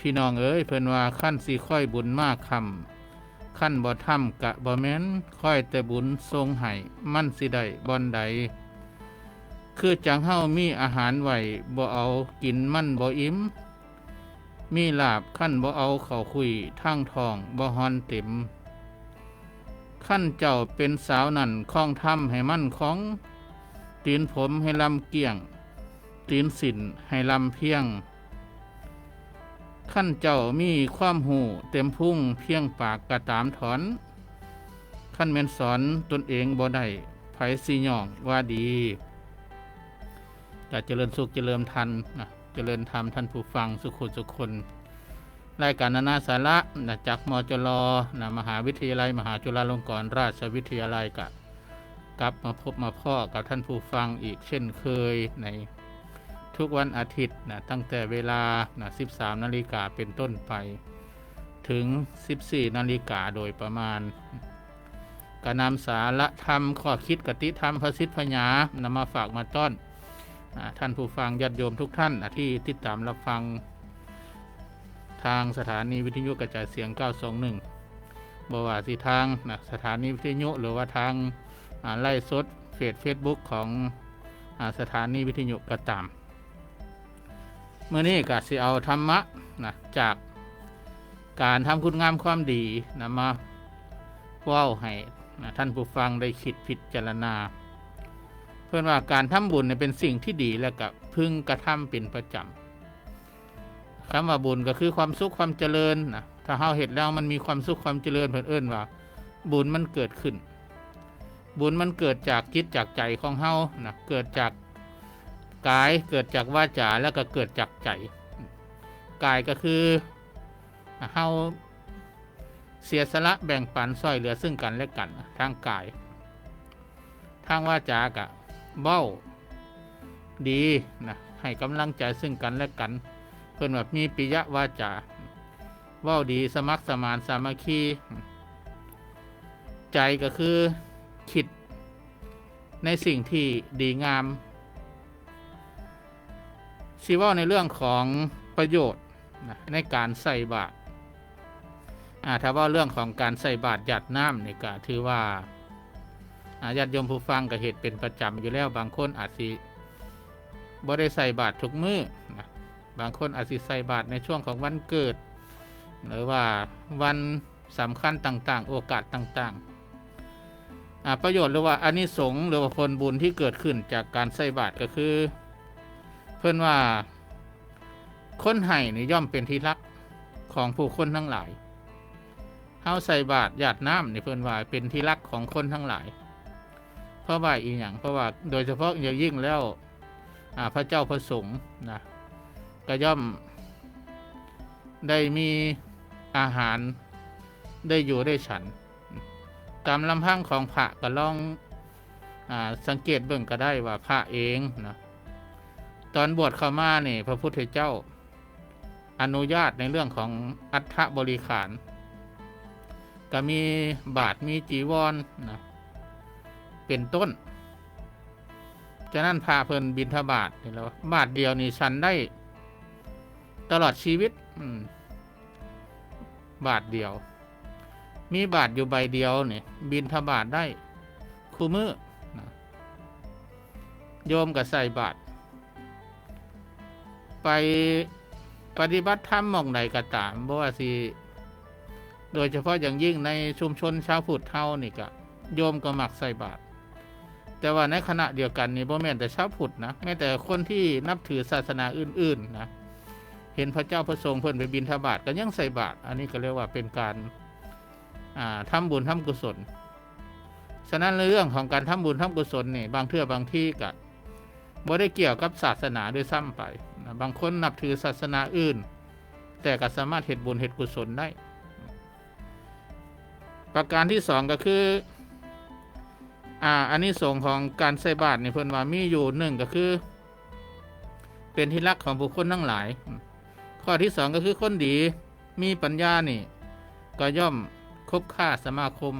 พี่น้องเอ้ยเพิ่นว่าขั้นสิค่อยบุญมากคำขั้นบ่ทำกะบ่แม้นค่อยแต่บุญทรงให้มั่นสิได้บ่อนใดคือจังเฮามีอาหารไหวบ่เอากินมั่นบ่อิ่มมีลาบขั้นบ่เอาเข้าคุยทางทองบ่ฮอนเต็มขั้นเจ้าเป็นสาวนั่นคล้องทำให้มั่นของตีนผมให้ลำเกี่ยงตีนสินให้ลำเพียง ขั้นเจ้ามีความหูเต็มพุ่งเพียงปากกระตามถอน ขั้นเมนสอนตนเองบ่ได้ไผสิย่องว่าดีจะเจริญสุขเจริญทันนะเจริญธรรมท่านผู้ฟังสุขุสุคนรายการนานาสาระนะจากมจรนะมหาวิทยาลัย มหาจุฬาลงกรณราชวิทยาลัยกะกลับมาพบมาพ่อกับท่านผู้ฟังอีกเช่นเคยใน ทุกวันอาทิตย์นะตั้งแต่เวลานะ13 นาฬิกาเป็นต้นไป ถึง 14 นาฬิกาโดยประมาณกนำสาระธรรมข้อคิดกติธรรมพระสิทธิพญานำมาฝากมาต้อนท่านผู้ฟังญาติโยมทุกท่านนะที่ติดตามรับฟังทางสถานีวิทยุกระจายเสียง 921บว่าสิทางนะสถานีวิทยุหรือว่าทางไล่สดเฟซเฟซบุ๊กของอสถานีวิทยุกระตาม เมื่อนี้ก็สิเอาธรรมะนะจากการทำคุณงามความดีนะมาว้าให้นะท่านผู้ฟังได้คิดพิจารณา เพื่อนว่าการทำบุญเนี่ยเป็นสิ่งที่ดีและก็พึงกระทำเป็นประจำคำว่าบุญก็คือความสุขความเจริญนะถ้าเฮาเห็นแล้วมันมีความสุขความเจริญเพื่อนเอิ้นว่า บุญมันเกิดขึ้น บุญมันเกิดจากจิตจากใจของเฮานะเกิดจาก กายเกิดจากวาจาแล้วก็เกิดจากใจกายก็คือเฮาเสียสละแบ่งปันซอยเหลือซึ่งกันและกันทางกาย ทางวาจากะเบ้าดีนะให้กำลังใจซึ่งกันและกัน เพื่อนแบบมีปิยวาจาเว้าดีสมัครสมานสามัคคีใจก็คือคิดในสิ่งที่ดีงาม ชีว่าในเรื่องของประโยชน์นในการใส่บาตรอ่าถ้าว่าเรื่องของการใส่บาตรหยัดน้ำนี่ก็ถือว่าอ่าญาติโยมผู้ฟังก็เหตุเป็นประจำอยู่แล้วบางคนอาจสิบ่ได้ใส่บาตรทุกมือ้อนะบางคนอาจสิใส่บาตรในช่วงของวันเกิด หรือว่าวันสำคัญต่างๆ โอกาสต่างๆอ่าประโยชน์หรือว่าอานิสงส์หรือว่าผลบุญที่เกิดขึ้นจากการใส่บาตรก็คือ เพื่อนว่า คนให้นี่ย่อมเป็นที่รักของผู้คนทั้งหลาย เฮาใส่บาตรหยาดน้ำนี่เพื่อนว่าเป็นที่รักของคนทั้งหลาย เพราะว่าอีหยังเพราะว่าโดยเฉพาะอย่างยิ่งแล้วพระเจ้าพระสงฆ์นะก็ย่อมได้มีอาหารได้อยู่ได้ฉัน ตามลำพังของพระก็ลองอสังเกตเบิ่งก็ได้ว่าพระเองนะ ตอนบวชเข้ามาเนี่ยพระพุทธเจ้า อนุญาตในเรื่องของอัฐบริขาร ก็มีบาทมีจีวรนนะเป็นต้นฉะนั้นพาเพลินบินทบาทนี่แล้วบาทเดียวนี่ฉันได้ตลอดชีวิตบาทเดียว มีบาทอยู่ใบเดียวเนี่ยบินทบาทได้คู่มือนะโยมกับใส่บาท ไปปฏิบัติธรรมหมองใดก็ตามบ่ว่าสิโดยเฉพาะอย่างยิ่งในชุมชนชาวพุทธเฮานี่ก็โยมก็มักใส่บาตรแต่ว่าในขณะเดียวกันนี่บ่แม่นแต่ชาวพุทธนะแม้แต่คนที่นับถือศาสนาอื่น ๆ นะ เห็นพระเจ้าพระสงฆ์เพิ่นไปบิณฑบาตก็ยังใส่บาตรอันนี้ก็เรียกว่าเป็นการอ่าทำบุญทำกุศล ฉะนั้นเรื่องของการทำบุญทำกุศลนี่บางเทื่อบางที่ก็บ่ได้เกี่ยวกับศาสนาด้วยซ้ำไป บางคนนับถือศาสนาอื่น แต่ก็สามารถเหตุบุญเหตุกุศลได้ ประการที่สองก็คืออ่าอันนี้สงของการใส่บาตรในเพิ่นว่ามีอยู่หนึ่งก็คือ เป็นที่รักของบุคคลทั้งหลาย ข้อที่สองก็คือคนดีมีปัญญานี่ ก็ย่อมคบค่าสมาคม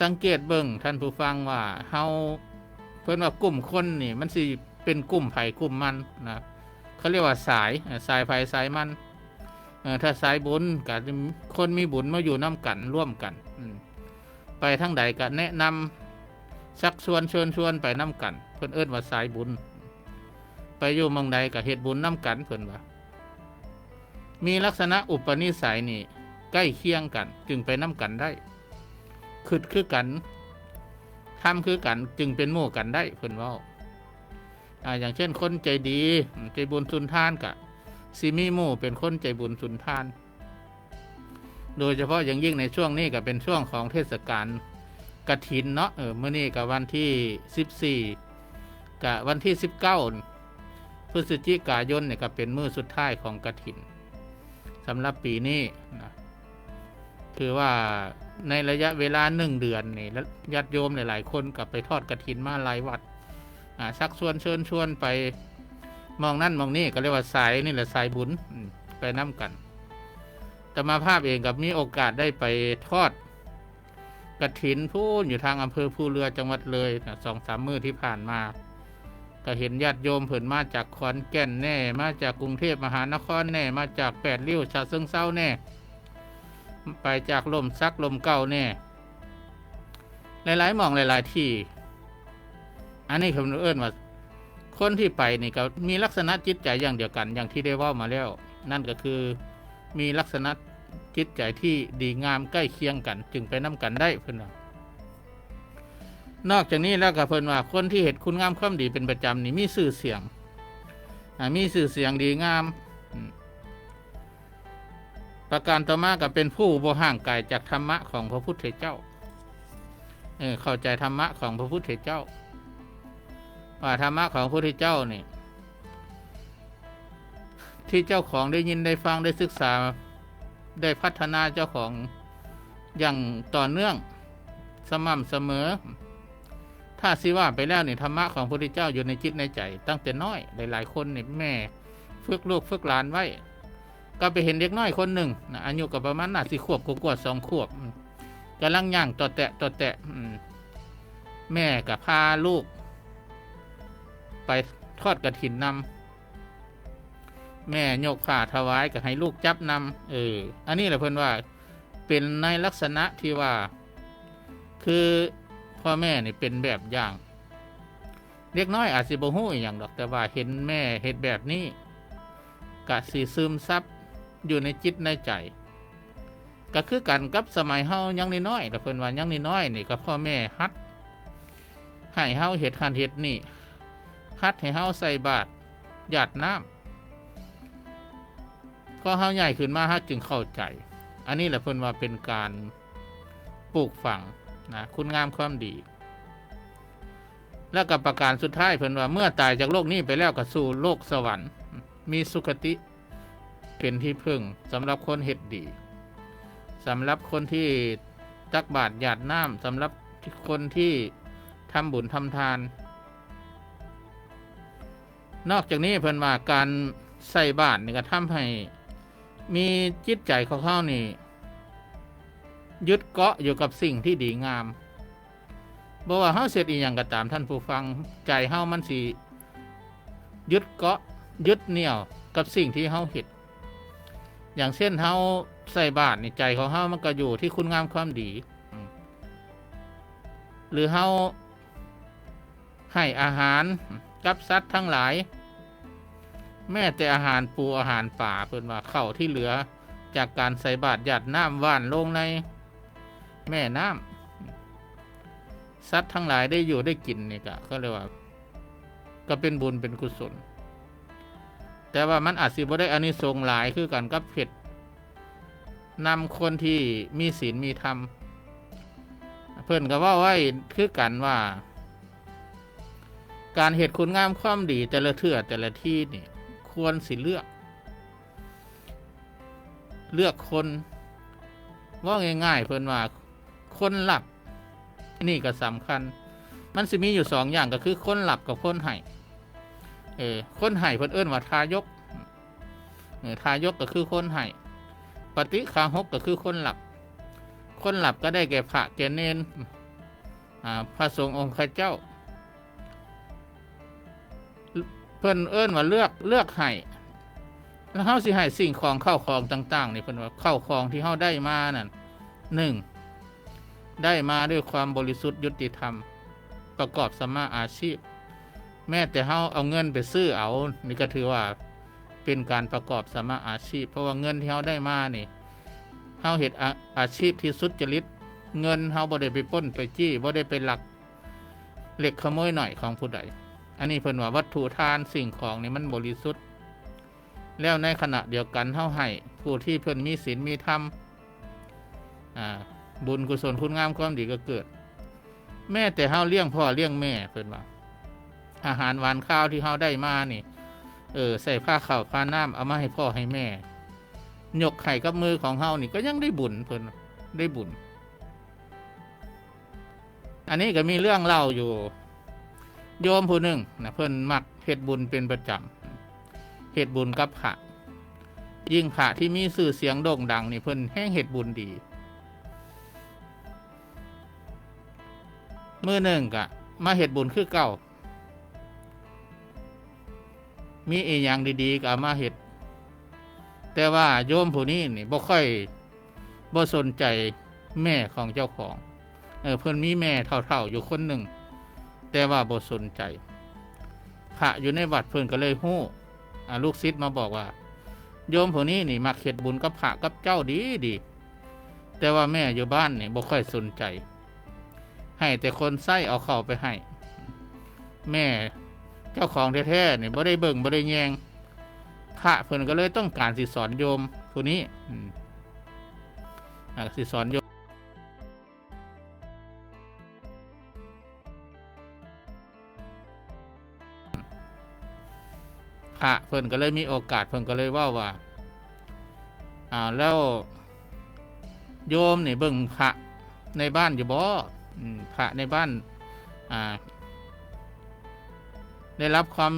สังเกตเบิ่งท่านผู้ฟังว่าเฮาเพิ่นว่ากลุ่มคนนี่ มันสิ เป็นกลุ่มไผ่กลุ่มมันนะเขาเรียกว่าสายสายไฟสายมันถ้าสายบุญกับคนมีบุญมาอยู่น้ำกันร่วมกันไปทั้งใดก็แนะนำชักชวนเชิญชวนไปน้ำกัน เพิ่อนเอิ้นว่าสายบุญ ไปอยู่เมืองใดก็เฮ็ดบุญน้ำกันเพิ่อนว่ามีลักษณะอุปนิสัยนี่ใกล้เคียงกัน จึงไปน้ำกันได้คืดคือกันทำคือกันจึงเป็นหมู่กันได้เพิ่อนว่า อ่าอย่างเช่นคนใจดีใจบุญสุนทานกะซิมีหมู่เป็นคนใจบุญสุนทาน โดยเฉพาะอย่างยิ่งในช่วงนี้ก็เป็นช่วงของเทศกาลกฐินเนาะเออเมื่อนี้กับวันที่ 14กับวันที่ 19 พฤศจิกายนเนี่ยก็เป็นมือสุดท้ายของกฐินสำหรับปีนี้นะคือว่าในระยะเวลาหนึ่งเดือนนี่แล้วญาติโยมหลาย ๆ คนกลับไปทอดกระถินมาหลายวัด ชักชวนเชิญชวนไปมองนั่นมองนี่ก็เรียกว่าสายนี่แหละสายบุญไปน้ำกันแต่มาภาพเองกับมีโอกาสได้ไปทอดกระถินพูนอยู่ทางอำเภอภูเรือจังหวัดเลยสองสามมือที่ผ่านมา ก็เห็นญาติโยมเผินมาจากขอนแก่นแน่ มาจากกรุงเทพมหานครแน่ มาจากแปดริ้วชาเซิงเศร้าแน่ ไปจากลมซักลมเก่าแน่ หลายๆหมองหลาย ๆ ที่ อันนี้ผมเอิ้นว่า คนที่ไปนี่ก็มีลักษณะจิตใจอย่างเดียวกัน อย่างที่ได้ว่ามาแล้ว นั่นก็คือมีลักษณะจิตใจที่ดีงามใกล้เคียงกัน จึงไปน้ากันได้เพื่อนนอกจากนี้แล้วก็เพิ่นว่าคนที่เห็นคุณงามความดีเป็นประจำนี่มีสื่อเสียงมีสื่อเสียงดีงามอืมประการต่อมาก็เป็นผู้บ่ห่างไกลจากธรรมะของพระพุทธเจ้าเออเข้าใจธรรมะของพระพุทธเจ้า ว่าธรรมะของพระพุทธเจ้านี่ ที่เจ้าของได้ยินได้ฟังได้ศึกษา ได้พัฒนาเจ้าของอย่างต่อเนื่องสม่ำเสมอ ถ้าสิว่าไปแล้วนี่ธรรมะของพระพุทธเจ้าอยู่ในจิตในใจ ตั้งแต่น้อยหลายๆคนนี่แม่ฝึกลูกฝึกหลานไว้ ก็ไปเห็นเด็กน้อยคนหนึ่งนะอายุกับประมาณน่าสิขวบกว่าสองขวบกำลังย่างต่อแตะต่อแตะแม่กับพาลูก ไปทอดกระถินนำแม่โยกผ้าถวายกับให้ลูกจับนำเออ อันนี้แหละเพื่อนว่าเป็นในลักษณะที่ว่า คือพ่อแม่นี่เป็นแบบอย่างเล็กน้อยอาจสิบ่ฮู้อย่างดอกแต่ว่าเห็นแม่เห็นแบบนี้กะสีซึมซับอยู่ในจิตในใจ ก็คือกันกับสมัยเฮายังน้อยแต่เพิ่นว่ายังน้อยนี่ก็พ่อแม่ฮัดให้เฮาเฮ็ดคันเฮ็ดนี่ ฮัดให้เฮาใส่บาตรหยาดน้ำพอเฮาใหญ่ขึ้นมาเฮาจึงเข้าใจ อันนี้แหละเพิ่นว่าเป็นการปลูกฝังนะคุณงามความดี แล้วกับประการสุดท้ายเพิ่นว่าเมื่อตายจากโลกนี้ไปแล้วก็สู่โลกสวรรค์ มีสุคติเป็นที่พึ่งสำหรับคนเฮ็ดดีสำหรับคนที่ตักบาตรหยาดน้ำสำหรับคนที่ทำบุญทำทาน นอกจากนี้เพิ่นว่าการใส่บาตรนี่ก็ทำให้มีจิตใจของเขานี่ยึดเกาะอยู่กับสิ่งที่ดีงามบอกว่าเฮาเสร็จอีหยังก็ตามท่านผู้ฟังใจเฮามันสิยึดเกาะยึดเหนี่ยวกับสิ่งที่เฮาเห็ดอย่างเช่นเฮาใส่บาตรนี่ใจของเฮามันก็อยู่ที่คุณงามความดี หรือเฮาให้อาหารกับสัตว์ทั้งหลาย แม้แต่อาหารปูอาหารป่าเพิ่นว่าเข้าที่เหลือ จากการใส่บาตรหยาดน้ำว่านลงใน แม่น้ำสัตว์ทั้งหลายได้อยู่ได้กินนี่ก็เขาเรียกว่า ก็เป็นบุญเป็นกุศล แต่ว่ามันอาจสิบ่ได้อานิสงส์หลายคือกันกับเผ็ดนำคนที่มีศีลมีธรรม เพื่อนก็ว่าไว้คือกันว่า การเหตุคุณงามความดีแต่ละเทื่อแต่ละที่นี่ ควรสิเลือก เลือกคนว่าง่าย ๆ เพื่อนว่าคนหลับ นี่ก็สำคัญ มันสิมีอยู่สองอย่างก็คือคนหลับกับคนไห้เออคนไห้เพื่อนเอิ้นว่าทายกเออทายกก็คือคนไห้ปฏิคาหกก็คือคนหลับ คนหลับก็ได้แก่พระแก่เนนอ่าพระสงฆ์องค์ข้าเจ้า พื่นเอิ้นว่าเลือกเลือกไห้แล้วเฮาสิให้สิ่งของเข้าของต่างๆนี่เพิ่นว่าเข้าของที่เฮาได้มานั่นหนึ่งได้มาด้วยความบริสุทธิ์ยุติธรรม ประกอบสมาอาชีพ แม้แต่เฮาเอาเงินไปซื้อเอา นี่ก็ถือว่าเป็นการประกอบสมาอาชีพ เพราะว่าเงินที่เฮาได้มานี่เฮาเฮ็ดอาอาชีพที่สุจริตเงินเฮาบ่ได้ไปป้นไปจี้บ่ได้ไปลักเหล็กขโมยหน่อยของผู้ใด อันนี้เพิ่นว่าวัตถุทานสิ่งของนี่มันบริสุทธิ์ แล้วในขณะเดียวกันเฮาให้ผู้ที่เพิ่นมีศีลมีธรรมบุญกุศลคุณงามความดีก็เกิด แม่แต่เฮาเลี้ยงพ่อเลี้ยงแม่เพิ่นว่า อาหารหวานข้าวที่เฮาได้มานี่ เออใส่ผ้าขาวผ้าน้ำเอามาให้พ่อให้แม่ยกไข่กับมือของเฮานี่ก็ยังได้บุญเพิ่นได้บุญ อันนี้ก็มีเรื่องเล่าอยู่ โยมผู้หนึ่งนะเพิ่นมักเฮ็ดบุญเป็นประจำเฮ็ดบุญกับพระยิ่งพระที่มีชื่อเสียงโด่งดัง นี่เพิ่นแห้งเฮ็ดบุญดีมือหนึ่งกะ มาเฮ็ดบุญคือเก่า มีอีหยังดีๆก็มาเฮ็ดแต่ว่าโยมผู้นี้นี่บ่ค่อยบ่สนใจแม่ของเจ้าของ เออเพิ่นมีแม่เท่าๆอยู่คนหนึ่ง แต่ว่าบ่สนใจ พระอยู่ในวัดเพิ่นก็เลยฮู้อ่าลูกศิษย์มาบอกว่า โยมผู้นี้นี่มักเฮ็ดบุญกับพระกับเจ้าดีดีแต่ว่าแม่อยู่บ้านนี่บ่ค่อยสนใจ ให้แต่คนไส้เอาเข้าไปให้ แม่เจ้าของแท้ๆนี่บ่ได้เบิ่งบ่ได้แยงพระเพิ่นก็เลยต้องการสิสอนโยมผู้นี้อืมอ่าสิสอนโยม ระเพิ่นก็เลยมีโอกาสเพิ่นก็เลยว่าว่าอ่าแล้วโยมนี่เบิ่งพระในบ้านอยู่บ่อพระในบ้านอ่าได้รับความ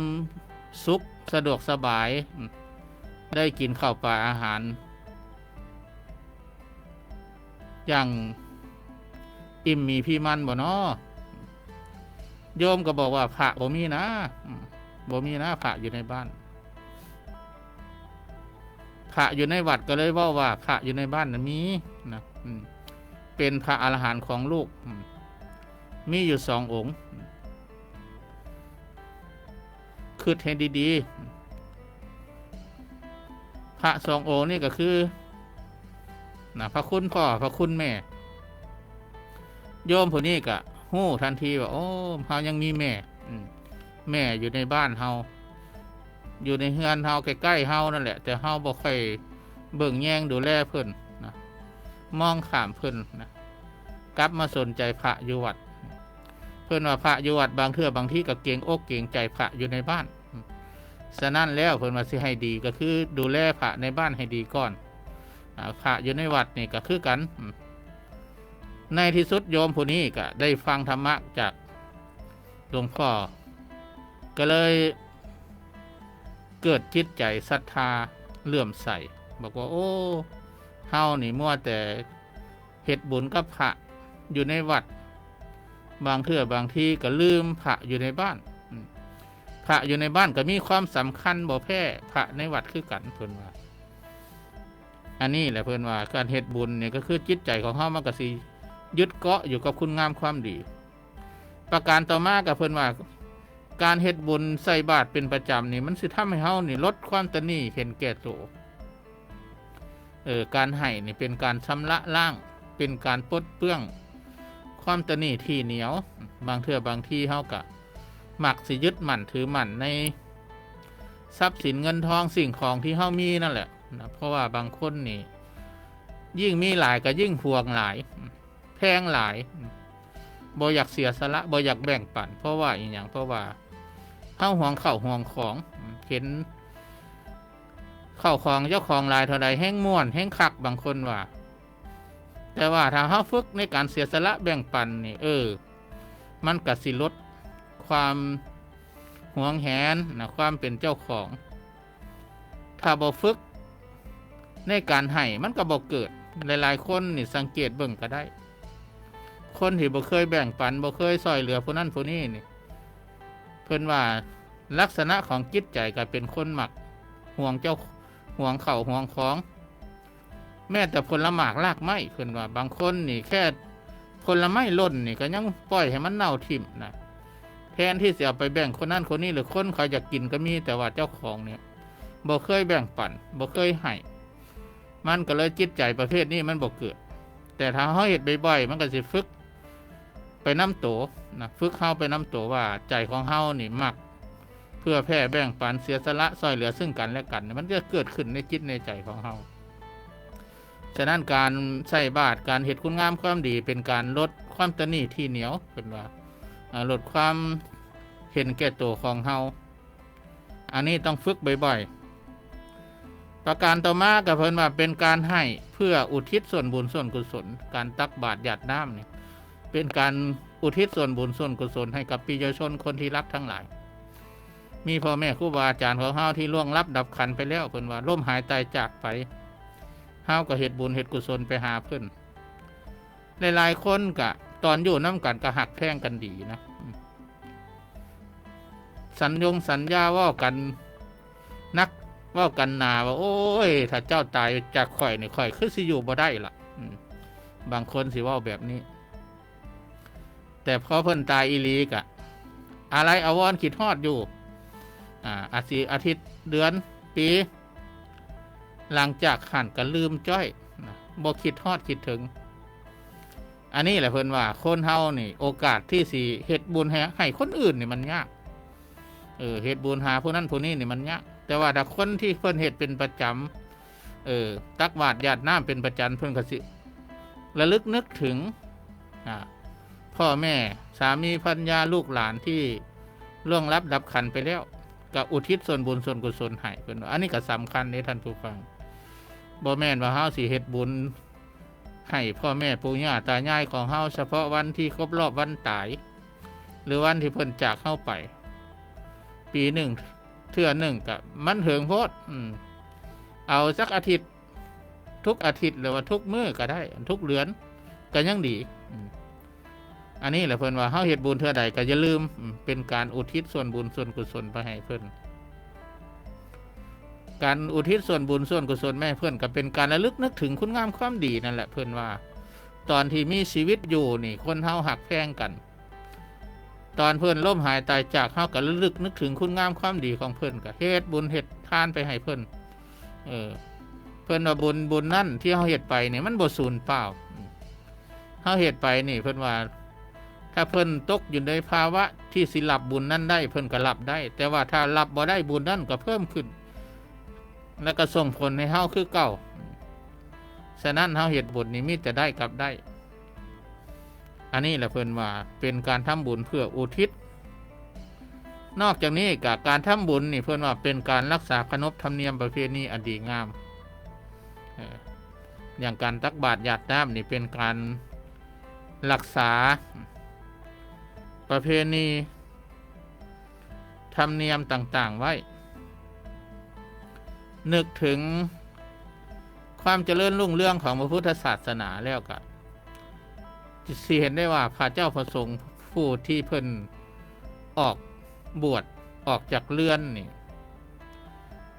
สุขสะดวกสบาย ได้กินข้าวปลาอาหาร อย่างอิ่มมีพี่มันบ่เนาะโยมก็บอกว่าพระบ่มีนะ บ่มีนะพระอยู่ในบ้านพระอยู่ในวัดก็เลยว่าว่า พระอยู่ในบ้านนะมีนะอืมเป็นพระอรหันต์ของลูก มีอยู่สององค์คือเห็นดีๆ พระสององค์นี่ก็คือนะพระคุณพ่อพระคุณแม่ โยมผู้นี้ก็หู้ทันทีว่าโอ้เฮายังมีแม่ อืม แม่อยู่ในบ้านเฮาอยู่ในเฮือนเฮาใกล้ๆเฮานั่นแหละ แต่เฮาบ่ค่อยเบิ่งแย่งดูแลเพิ่นนะมองข้ามเพิ่นนะกลับมาสนใจพระอยู่วัด เพิ่นว่าพระอยู่วัดบางเทื่อบางที่ก็เกงอกเกงใจพระอยู่ในบ้านฉะนั้นแล้วเพิ่นว่าสิให้ดีก็คือดูแลพระในบ้านให้ดีก่อนพระอยู่ในวัดนี่ก็คือกัน ในที่สุดโยมผู้นี้ก็ได้ฟังธรรมะจากหลวงพ่อ ก็เลยเกิดจิตใจศรัทธาเลื่อมใสบอกว่า โอ้เฮานี่มั่วแต่เฮ็ดบุญกับพระอยู่ในวัด บางเทื่อบางทีก็ลืมพระอยู่ในบ้านพระอยู่ในบ้านก็มีความสำคัญบ่แพ้พระในวัดคือกันเพิ่อนว่า อันนี้แหละเพิ่อนว่าการเฮ็ดบุญเนี่ยก็คือจิตใจของเฮามันก็สิยึดเกาะอยู่กับคุณงามความดี ประการต่อมากับเพิ่อนว่า การเฮ็ดบุญใส่บาตรเป็นประจำนี่มันสิทำให้เฮานี่ลดความตะนี่เห็นแก่ตัวเออการให้นี่เป็นการชำระล้าง เป็นการปลดเปลื้อง ความตะนี่ที่เหนียว บางเทื่อบางที่เฮากะมักสิยึดมั่นถือมั่นใน ทรัพย์สินเงินทองสิ่งของที่เฮามีนั่นแหละนะเพราะว่าบางคนนี่ ยิ่งมีหลายก็ยิ่งหวงหลาย แพงหลายบ่อยากเสียสละบ่อยากแบ่งปันเพราะว่าอีหยังเพราะว่า เฮาห่วงเข้าห่วงของเห็นเข้าของเจ้าของลายเท่าใดแห้งม่วนแห้งคักบางคนว่า แต่ว่าถ้าเฮาฝึกในการเสียสละแบ่งปันนี่เออ มันก็สิลดความห่วงแหนนะความเป็นเจ้าของ ถ้าบ่ฝึกในการให้มันก็บ่เกิดหลายๆคนนี่สังเกตเบิ่งก็ได้ คนที่บ่เคยแบ่งปันบ่เคยซอยเหลือผู้นั้นผู้นี้นี่ เพิ่นว่าลักษณะของจิตใจก็เป็นคนหมักห่วงเจ้าห่วงเข่าห่วงของ แม้แต่ผลหมากลากไม้เพิ่นว่าบางคนนี่แค่ผลไม้ล่นนี่ก็ยังปล่อยให้มันเน่าทิ่มนะแทนที่จะเอาไปแบ่งคนนั้นคนนี้หรือคนเขาอยากกินก็มีแต่ว่าเจ้าของเนี่ยบ่เคยแบ่งปันบ่เคยให้มันก็เลยจิตใจประเภทนี้มันบ่เกิด แต่ถ้าเฮาเฮ็ดบ่อยๆมันก็สิฝึก ไปน้ำโตนะฝึกเฮาไปน้ำโตว่าใจของเฮานี่มัก เพื่อแผ่แบ่งปันเสียสละซอยเหลือซึ่งกันและกัน มันจะเกิดขึ้นในจิตในใจของเฮาฉะนั้นการใส่บาตรการเหตุคุณงามความดีเป็นการลดความตนีที่เหนียวเป็นว่าลดความเห็นแก่ตัวของเฮาอันนี้ต้องฝึกบ่อยๆ ประการต่อมากับเพิ่นว่าเป็นการให้เพื่ออุทิศส่วนบุญส่วนกุศล การตักบาตรหยาดน้ำเนี่ย เป็นการอุทิศส่วนบุญส่วนกุศลให้กับปิยชนคนที่รักทั้งหลาย มีพ่อแม่ครูบาอาจารย์ของเฮาที่ล่วงลับดับขันไปแล้วเพิ่นว่าล่มหายตายจากไปเฮาก็เฮ็ดบุญเฮ็ดกุศลไปหาเพิ่นหลายๆคนก็ตอนอยู่น้ำกันก็หักแพงกันดีนะสัญญงสัญญาว่ากันนักว่ากันหนาว่า โอ้ย ถ้าเจ้าตายจากข่อยนี่ข่อยคือสิอยู่บ่ได้ล่ะบางคนสิว่าแบบนี้ แต่พอเพิ่นตายอีลีกะอะไรอาวรณ์คิดฮอดอยู่อ่าอาทิอาทิตย์เดือนปี หลังจากหันก็ลืมจ้อยบ่คิดฮอดคิดถึง อันนี้แหละเพิ่นว่า คนเฮานี่ โอกาสที่สิเฮ็ดบุญให้ให้คนอื่นนี่มันยากเออเฮ็ดบุญหาผู้นั้นผู้นี้นี่มันยากแต่ว่าถ้าคนที่เพิ่นเฮ็ดเป็นประจำเออตักบาตรญาติน้ำเป็นประจำเพิ่นก็สิระลึกนึกถึงอ่า พ่อแม่ สามีพันยาลูกหลานที่ล่วงลับดับขันไปแล้วก็อุทิศส่วนบุญส่วนกุศลให้เพิ่นอันนี้ก็สำคัญในท่านผู้ฟังบ่แม่นว่าเฮาสิเฮ็ดบุญให้พ่อแม่ปู่ย่าตายายของเฮาเฉพาะวันที่ครบรอบวันตาย หรือวันที่เพิ่นจากเฮาไป ปีหนึ่งเทื่อหนึ่งก็มันเหิงโพดเอาสักอาทิตย์ ทุกอาทิตย์หรือว่าทุกมื้อก็ได้ ทุกเดือนก็ยังดี อันนี้แหละเพิ่นว่าเฮาเฮ็ดบุญเท่าใดก็อย่าลืมเป็นการอุทิศส่วนบุญส่วนกุศลไปให้เพิ่นการอุทิศส่วนบุญส่วนกุศลแม่เพิ่อนก็เป็นการระลึกนึกถึงคุณงามความดีนั่นแหละเพิ่อนว่า ตอนที่มีชีวิตอยู่นี่คนเฮาหักแพงกัน ตอนเพิ่อนล้มหายตายจากเฮาก็ระลึกนึกถึงคุณงามความดีของเพิ่อนก็เฮ็ดบุญเฮ็ดทานไปให้เพิ่นเออเพิ่อนว่าบุญบุญนั่นที่เฮาเฮ็ดไปนี่มันบ่สูญเปล่าเฮาเฮ็ดไปนี่เพิ่อนว่า ถ้าเพิ่นตกอยู่ในภาวะที่สิรับบุญนั่นได้ เพิ่นก็รับได้ แต่ว่าถ้ารับบ่ได้บุญนั่นก็เพิ่มขึ้น แล้วก็ส่งผลให้เฮาคือเก่าฉะนั้นเฮาเฮ็ดบุญนี่มีแต่ได้กับได้ อันนี้แหละเพิ่นว่าเป็นการทำบุญเพื่ออุทิศ นอกจากนี้กับการทำบุญนี่เพิ่นว่าเป็นการรักษาขนบธรรมเนียมประเพณีอดีงามอย่างการตักบาตรหยาดน้ำนี่เป็นการรักษา ประเพณีธรรมเนียมต่าง ๆ ไว้ นึกถึงความเจริญรุ่งเรื่องของพระพุทธศาสนาแล้วก็สิเห็นได้ว่าพระเจ้าประสงค์ผู้ที่เพิ่นออกบวชออกจากเรือนนี่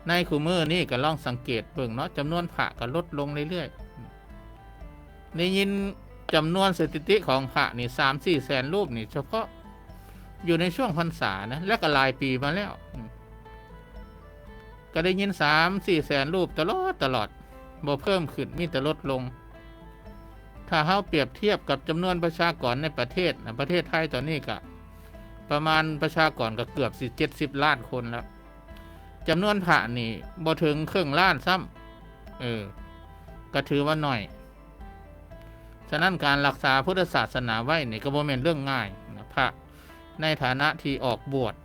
ในคูมือนี่ก็ลองสังเกตเบิ่งเนาะจำนวนพระก็ลดลงเรื่อยๆได้ยินจำนวนสถิติของพระนี่สามสี่แสนรูปนี่ เฉพาะ อยู่ในช่วงพรรษานะ และก็หลายปีมาแล้ว ก็ได้ยินสามสี่แสนรูปตลอดตลอดบ่เพิ่มขึ้นมีแต่ลดลง ถ้าเฮาเปรียบเทียบกับจำนวนประชากรในประเทศนะประเทศไทยตอนนี้ก็ประมาณประชากรก็เกือบสิเจ็ดสิบล้านคนแล้วจำนวนพระนี่บ่ถึงครึ่งล้านซ้ำเออ ก็ถือว่าน้อย ฉะนั้นการรักษาพุทธศาสนาไว้นี่ก็บ่แม่นเรื่องง่ายนะพระ ในฐานะที่ออกบวช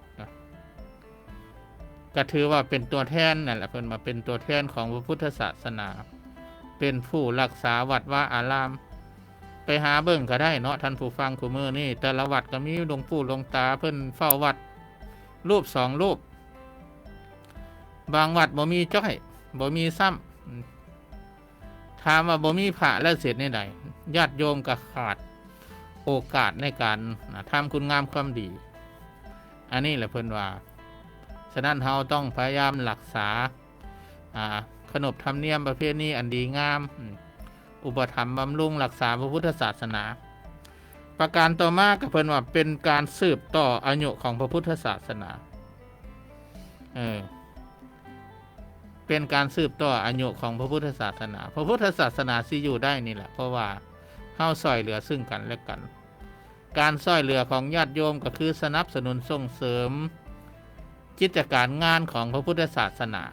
ก็ถือว่าเป็นตัวแทนนั่นแหละเพิ่นมาเป็นตัวแทนของพระพุทธศาสนา เป็นผู้รักษาวัดว่าอาราม ไปหาเบิ่งก็ได้เนาะท่านผู้ฟังคูมือนี่แต่ละวัดก็มีหลวงปู่หลวงตาเพิ่นเฝ้าวัด รูปสองรูป บางวัดบ่มีจ้อยบ่มีซ้ำถามว่าบ่มีพระแล้วเสร็จในใดญาติโยมก็ขาด โอกาสในการทำคุณงามความดี อันนี้แหละเพิ่นว่า ฉะนั้นเราต้องพยายามรักษาขนบธรรมเนียมประเพณีอันดีงาม อุปถัมภ์บำรุงรักษาพระพุทธศาสนา ประการต่อมาก็เพิ่นว่าเป็นการสืบต่ออายุของพระพุทธศาสนาเออเป็นการสืบต่ออายุของพระพุทธศาสนา พระพุทธศาสนาสิอยู่ได้นี่แหละ เพราะว่า เฮาซอยเหลือซึ่งกันและกัน การซอยเหลือของญาติโยมก็คือสนับสนุนส่งเสริม กิจการงานของพระพุทธศาสนา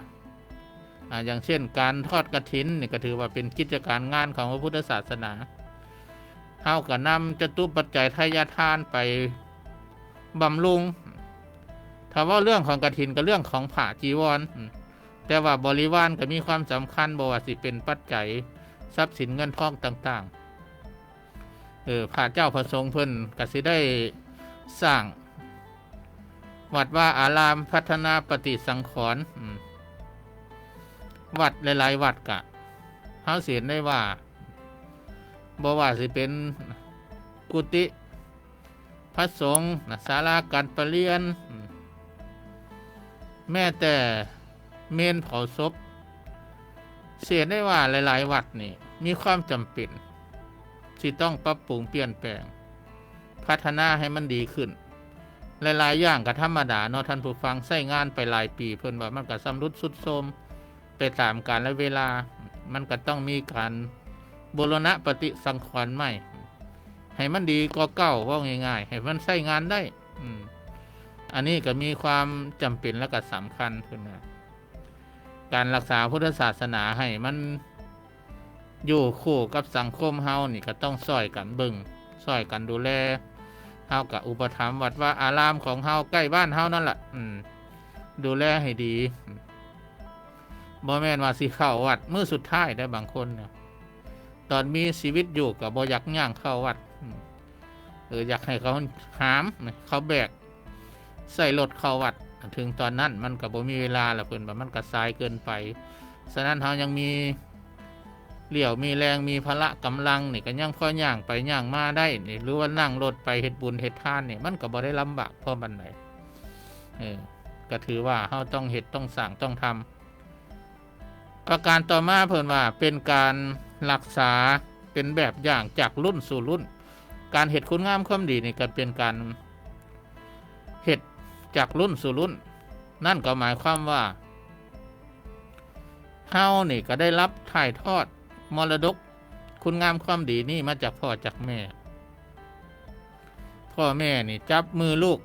อย่างเช่น การทอดกระถินนี่ก็ถือว่าเป็นกิจการงานของพระพุทธศาสนาเฮาก็นำจตุปัจจัยทายทานไปบำรุงถ้าว่าเรื่องของกระถินก็เรื่องของผ่าจีวร แต่ว่าบริวารก็มีความสำคัญบ่ว่าสิเป็นปัจจัยทรัพย์สินเงินทองต่างๆ ออพระเจ้าพระสงฆ์เพิ่นก็สิได้สร้าง วัดว่าอารามพัฒนาปฏิสังขรณ์วัดหลาย ๆ วัดกะเฮาเสียนได้ว่าบ่ว่าสิเป็นกุฏิพระสงฆ์ศาลาการประเรียน แม้แต่เมนเผาศพเสียได้ว่าหลาย ๆ วัดนี่ มีความจำเป็น ที่ต้องปรับปรุงเปลี่ยนแปลง พัฒนาให้มันดีขึ้น หลายๆอย่างก็ธรรมดาเนาะท่านผู้ฟังใช้งานไปหลายปี เพิ่นว่ามันก็สำรุดสุดโทรมไปตามกาลและเวลา มันก็ต้องมีการบูรณะปฏิสังขรณ์ใหม่ ให้มันดีก็เก่าว่าง่ายๆ ให้มันใช้งานได้อือันนี้ก็มีความจำเป็นและก็สำคัญขึ้นนะการรักษาพุทธศาสนาให้มัน อยู่คู่กับสังคมเฮานี่ก็ต้องช่วยกันเบิ่งช่วยกันดูแลเฮากับอุปถัมภ์วัดว่าอารามของเฮาใกล้บ้านเฮานั่นแหละอืม ดูแลให้ดีบ่แม่นว่าสิเข้าวัดมื้อสุดท้ายได้บางคนเนี่ยตอนมีชีวิตอยู่กับบ่อยากย่างเข้าวัดเอออยากให้เขาหาม เขาแบก ใส่รถเข้าวัด ถึงตอนนั้นมันก็บ่มีเวลาละเพิ่นว่ามันก็สายเกินไป ฉะนั้นเฮายังมี เหลี่ยวมีแรงมีพละกำลังนี่ก็ยังพอย่างไปย่างมาได้นี่หรือว่านั่งรถไปเฮ็ดบุญเฮ็ดทานเนี่ยมันก็บ่ได้ลำบากเพอบันไดเออก็ถือว่าเฮาต้องเฮ็ดต้องสั่งต้องทำประการต่อมาเพิ่นว่าเป็นการรักษาเป็นแบบอย่างจากรุ่นสู่รุ่น การเฮ็ดคุณงามความดีนี่ก็เป็นการเฮ็ดจากรุ่นสู่รุ่น นั่นก็หมายความว่าเฮานี่ก็ได้รับถ่ายทอด มรดก คุณงามความดีนี่มาจากพ่อจากแม่ พ่อแม่นี่ จับมือลูก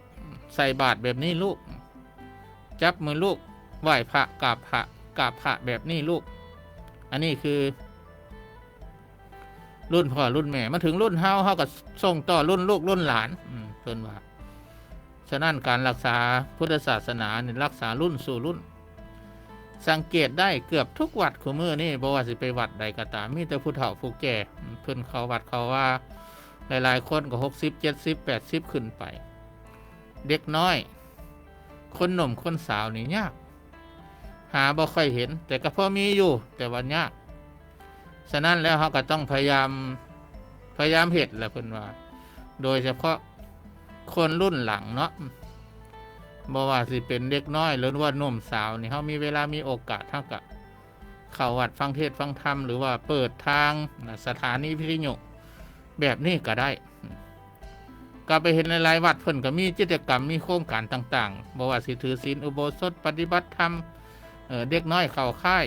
ใส่บาตรแบบนี้ลูก จับมือลูกไหว้พระกราบพระกราบพระแบบนี้ลูก อันนี้คือ รุ่นพ่อรุ่นแม่มาถึงรุ่นเฮาเฮาก็ส่งต่อรุ่นลูกรุ่นหลานอืมเพิ่นว่าฉะนั้นการรักษาพุทธศาสนาเนี่ยรักษารุ่นสู่รุ่น สังเกตได้เกือบทุกวัดขูมือนี่บ่ว่าสิไปวัดใดก็ตามมีแต่ผู้เฒ่าผู้แก่เพิ่นเขาวัดเขาว่าหลายๆคนก็หกสิบเจ็ดสิบแปดสิบขึ้นไป เด็กน้อย คนหนุ่มคนสาวนี่ยาก หาบ่ค่อยเห็น แต่ก็พอมีอยู่ แต่ว่ายากฉะนั้นแล้วเขาก็ต้องพยายามพยายามเห็ดแหละเพิ่นว่า โดยเฉพาะคนรุ่นหลังเนาะ บ่ว่าสิเป็นเด็กน้อยหรือว่าหนุ่มสาวนี่เขามีเวลามีโอกาสเท่ากับเข้าวัดฟังเทศฟังธรรมหรือว่าเปิดทางสถานีพิทยุแบบนี้ก็ได้ก็ไปเห็นหลายวัดเพิ่นก็มีกิจกรรมมีโครงการต่างๆบ่ว่าสิถือศีลอุโบสถปฏิบัติธรรมเด็กน้อยเข้าค่าย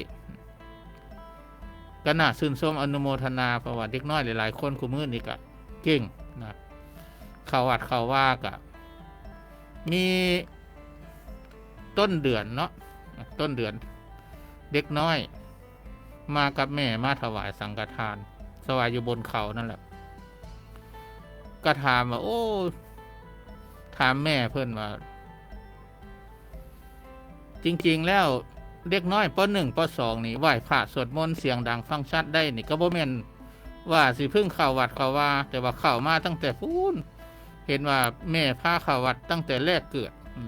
ก็น่าชื่นชมอนุโมทนาเพระว่าเด็กน้อยหลายๆคนคุมือนี่ก็เก่งนะเข้าวัดเข้าว่ากะมี ต้นเดือนเนาะต้นเดือน เด็กน้อย มากับแม่มาถวายสังฆทาน สวายอยู่บนเขานั่นแหละก็ถามว่าโอ้ถามแม่เพื่อนว่าจริง ๆ แล้วเด็กน้อยปหนึ่งปสองนี่ไหว้พระสวดมนต์เสียงดังฟังชัดได้นี่ก็บ่แม่นว่าสิพิ่งเข้าวัดเขาว่า แต่ว่าเข้ามาตั้งแต่พูนเห็นว่าแม่พาเข้าวัดตั้งแต่แรกเกิดอื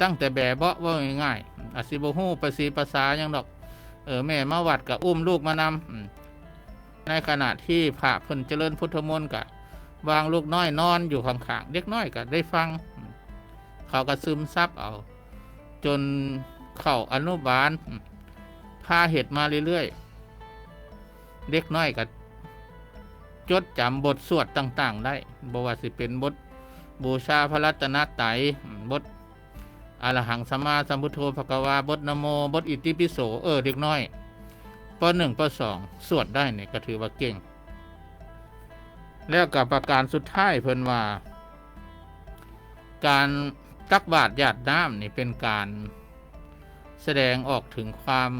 ตั้งแต่แบบเบาะว่าง่ายๆอาศิบฮู้ประสีภาษาหยังดอก เออแม่มาวัดกับอุ้มลูกมานำในขณะที่พระเพิ่นเจริญพุทธมนต์กะวางลูกน้อยนอนอยู่ข้างๆเด็กน้อยก็ได้ฟัง เขาก็ซึมซับเอา จนเข้าอนุบาลพาเห็ดมาเรื่อยๆ เด็กน้อยก็จดจำบทสวดต่าง ๆ ได้บว่าสิเป็นบทบูชาพระรัตนตรัยบท อรหังสัมมาสัมพุทโธภควาบทนโมบทอิติปิโสเออเด็กน้อยปหนึ่งปสองสวดได้เนี่ยก็ถือว่าเก่ง แล้วกับประการสุดท้ายเพิ่นว่า การตักบาตรหยาดน้ำนี่เป็นการแสดงออกถึงความ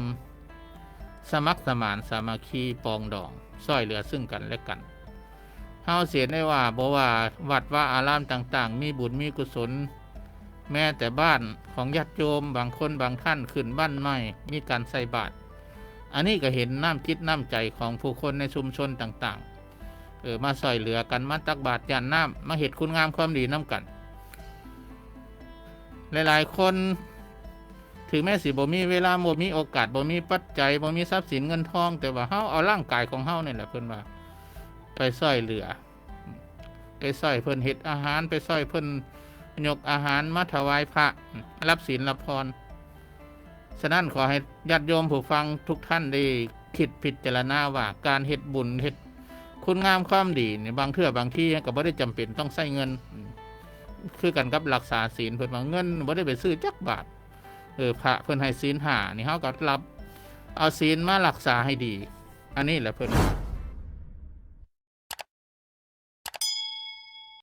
สมัครสมานสามัคคีปองดองซ้อยเหลือซึ่งกันและกันเฮาเสียได้ว่าบ่ว่าวัดว่าอารามต่าง ๆ มีบุญมีกุศล แม้แต่บ้านของญาติโยมบางคนบางท่านขึ้นบ้านใหม่มีการใส่บาตรอันนี้ก็เห็นน้ำคิดน้ำใจของผู้คนในชุมชนต่างๆเออมาซอยเหลือกันมาตักบาตรยานน้ำมาเหตุคุณงามความดีน้ำกัน หลายๆ คนถึงแม้สิบ่มีเวลาบ่มีโอกาสบ่มีปัจจัยบ่มีทรัพย์สินเงินทอง แต่ว่าเฮาเอาร่างกายของเฮานี่แหละเพิ่นว่า ไปซอยเหลือ ไปซอยเพิ่นเฮ็ดอาหารไปซอยเพิ่น ยกอาหารมาถวายพระ รับศีลรับพร ฉะนั้นขอให้ญาติโยมผู้ฟังทุกท่านได้คิดพิจารณาว่าการเฮ็ดบุญเฮ็ดคุณงามความดีเนี่ยบางเทื่อบางที่ก็บ่ได้จำเป็นต้องใช้เงิน คือกันกับรักษาศีลเพิ่นว่าเงินบ่ได้ไปซื้อจักบาทเออพระเพิ่นให้ศีลหานี่เฮาก็รับ เอาศีลมารักษาให้ดี อันนี้แหละเพิ่น